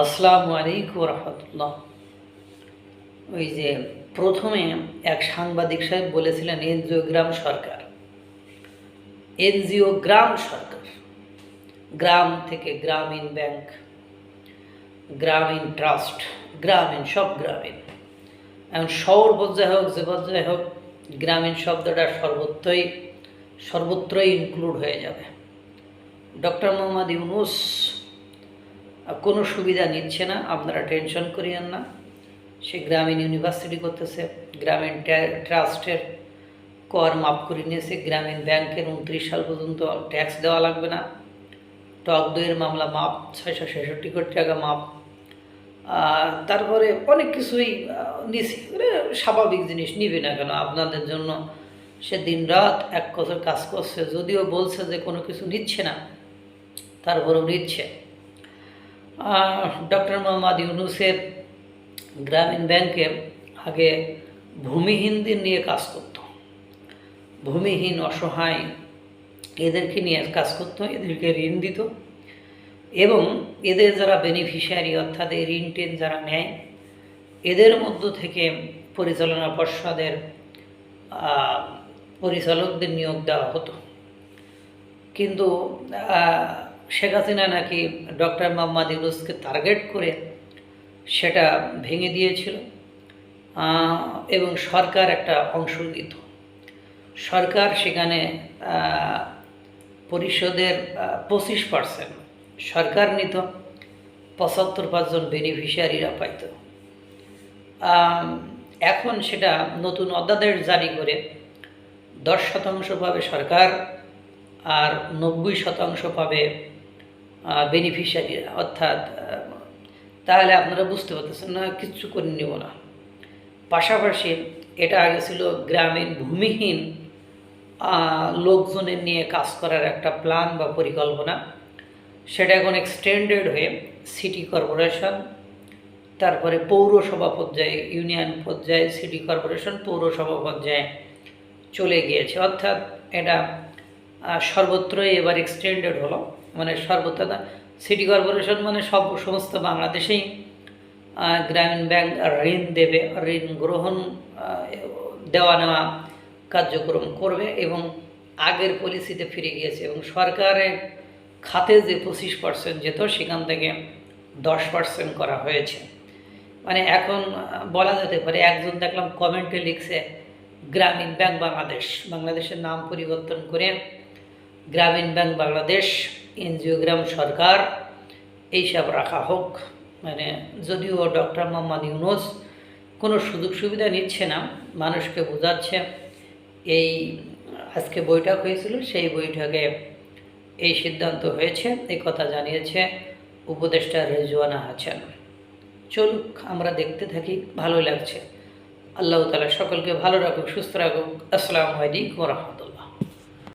আসসালামু আলাইকুম রহমতুল্লাহ ওই যে প্রথমে এক সাংবাদিক সাহেব বলেছিলেন এনজিও গ্রাম সরকার। এনজিও গ্রাম সরকার। গ্রাম থেকে গ্রামীণ ব্যাংক, গ্রামীণ ট্রাস্ট, গ্রামীণ সব গ্রামীণ। এখন শহর পর্যায়ে হোক, যে পর্যায়ে হোক, গ্রামীণ শব্দটা সর্বত্রই সর্বত্রই ইনক্লুড হয়ে যাবে। ডক্টর মোহাম্মদ ইউনুস কোনো সুবিধা নিচ্ছে না, আপনারা টেনশন করিয়েন না। সে গ্রামীণ ইউনিভার্সিটি করতেছে, গ্রামীণ ট্রাস্টের কর মাফ করে নিয়েছে, গ্রামীণ ব্যাংকের উনত্রিশ সাল পর্যন্ত ট্যাক্স দেওয়া লাগবে না। টক দইয়ের মামলা মাপ ছয়শো ছেষট্টি কোটি টাকা মাপ তারপরে অনেক কিছুই নিছি। স্বাভাবিক জিনিস, নিবে না কেন? আপনাদের জন্য সে দিন রাত এক বছর কাজ করছে, যদিও বলছে যে কোনো কিছু নিচ্ছে না, তারপরেও নিচ্ছে। ডক্টর মোহাম্মদ ইউনুসের গ্রামীণ ব্যাংকে আগে ভূমিহীনদের নিয়ে কাজ করত। ভূমিহীন, অসহায়, এদেরকে নিয়ে কাজ করত, এদেরকে ঋণ দিত। এবং এদের যারা বেনিফিশিয়ারি অর্থাৎ এই ঋণ টেন যারা নেয়, এদের মধ্য থেকে পরিচালনা পর্ষদের পরিচালকদের নিয়োগ দেওয়া হতো। কিন্তু শেখ হাসিনা নাকি ডক্টর মোহাম্মদ ইউনুসকে টার্গেট করে সেটা ভেঙে দিয়েছিল এবং সরকার একটা অংশ দিত সরকার সেখানে পরিষদের পঁচিশ পার্সেন্ট সরকার নিত, পঁচাত্তর পাঁচজন বেনিফিশিয়ারিরা পাইত। এখন সেটা নতুন অধ্যাদেশ জারি করে দশ শতাংশ পাবে সরকার আর নব্বই শতাংশ পাবে বেনিফিশিয়ারিরা অর্থাৎ তাহলে আপনারা বুঝতে পারতেছেন না, কিচ্ছু করে নেব না। পাশাপাশি এটা আগে ছিল গ্রামীণ ভূমিহীন লোকজনের নিয়ে কাজ করার একটা প্ল্যান বা পরিকল্পনা। সেটা এখন এক্সটেন্ডেড হয়ে সিটি কর্পোরেশন তারপরে পৌরসভা পর্যায়ে ইউনিয়ন পর্যায়ে সিটি কর্পোরেশন পৌরসভা পর্যায়ে চলে গিয়েছে। অর্থাৎ এটা সর্বত্রই এবার এক্সটেন্ডেড হলো। মানে সর্বত্র না সিটি কর্পোরেশন মানে সব সমস্ত বাংলাদেশেই গ্রামীণ ব্যাংক ঋণ দেবে, ঋণ গ্রহণ দেওয়া নেওয়া কার্যক্রম করবে এবং আগের পলিসিতে ফিরে গিয়েছে এবং সরকারের খাতে যে পঁচিশ পার্সেন্ট যেত সেখান থেকে দশ পার্সেন্ট করা হয়েছে। মানে এখন বলা যেতে পারে একজন দেখলাম কমেন্টে লিখছে, গ্রামীণ ব্যাংক বাংলাদেশ। বাংলাদেশের নাম পরিবর্তন করে গ্রামীণ ব্যাংক বাংলাদেশ এনজিও গ্রাম সরকার এইসব রাখা হোক। মানে যদিও ডক্টর মোহাম্মদ ইউনুস কোনো সুযোগ সুবিধা নিচ্ছে না, মানুষকে বোঝাচ্ছে, এই আজকে বৈঠক হয়েছিল, সেই বৈঠকে এই সিদ্ধান্ত হয়েছে, এই কথা জানিয়েছে উপদেষ্টা রেজওয়ানা হাসান চলুক, আমরা দেখতে থাকি ভালো লাগছে। আল্লাহ তালা সকলকে ভালো রাখুক, সুস্থ রাখুক। আসসালামু আলাইকুম রহমতুল্লাহ।